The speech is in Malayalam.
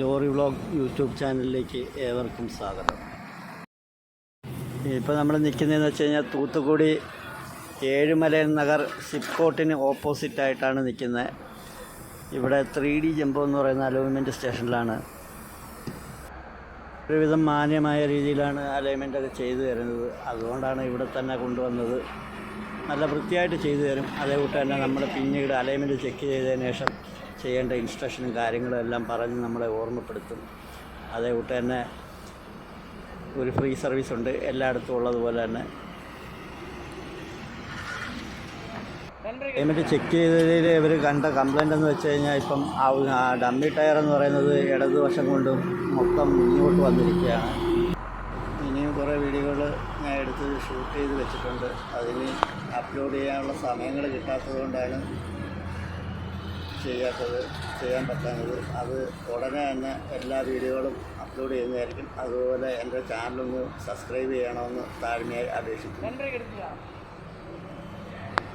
ലോറി വ്ളോഗ് യൂട്യൂബ് ചാനലിലേക്ക് ഏവർക്കും സ്വാഗതം. ഇപ്പോൾ നമ്മൾ നിൽക്കുന്നതെന്ന് വെച്ച് കഴിഞ്ഞാൽ തൂത്തുക്കുടി ഏഴുമലയൻ നഗർ സിപ്കോട്ടിന് ഓപ്പോസിറ്റായിട്ടാണ് നിൽക്കുന്നത് ഇവിടെ ത്രീ ഡി ജംബോ എന്ന് പറയുന്ന അലൈൻമെന്റ് സ്റ്റേഷനിലാണ് ഒരുവിധം മാന്യമായ രീതിയിലാണ് അലൈൻമെന്റ് ഒക്കെ ചെയ്തു തരുന്നത്. അതുകൊണ്ടാണ് ഇവിടെ തന്നെ കൊണ്ടുവന്നത്. നല്ല വൃത്തിയായിട്ട് ചെയ്തു തരും. അതേകൂട്ട് തന്നെ നമ്മൾ പിന്നീട് അലൈൻമെന്റ് ചെക്ക് ചെയ്തതിന് ശേഷം ചെയ്യേണ്ട ഇൻസ്ട്രക്ഷനും കാര്യങ്ങളും എല്ലാം പറഞ്ഞ് നമ്മളെ ഓർമ്മപ്പെടുത്തും. അതേകൂട്ട് തന്നെ ഒരു ഫ്രീ സർവീസ് ഉണ്ട്. എല്ലായിടത്തും ഉള്ളതുപോലെ തന്നെ. അലൈൻമെന്റ് ചെക്ക് ചെയ്തതിൽ ഇവർ കണ്ട കംപ്ലൈന്റ് എന്ന് വെച്ച് കഴിഞ്ഞാൽ ഇപ്പം ഡമ്മി ടയർ എന്ന് പറയുന്നത് ഇടതുവശം കൊണ്ടും മൊത്തം മുന്നോട്ട് വന്നിരിക്കുകയാണ്. കുറേ വീഡിയോകൾ ഞാൻ എടുത്ത് ഷൂട്ട് ചെയ്ത് വെച്ചിട്ടുണ്ട്. അതിന് അപ്ലോഡ് ചെയ്യാനുള്ള സമയങ്ങൾ കിട്ടാത്തതുകൊണ്ടാണ് ചെയ്യാത്തത് ചെയ്യാൻ പറ്റാത്തത് അത് ഉടനെ തന്നെ എല്ലാ വീഡിയോകളും അപ്ലോഡ് ചെയ്യുന്നതായിരിക്കും. അതുപോലെ എന്റെ ചാനലൊന്ന് സബ്സ്ക്രൈബ് ചെയ്യണമെന്ന് താഴ്മയായി അപേക്ഷിക്കുന്നു.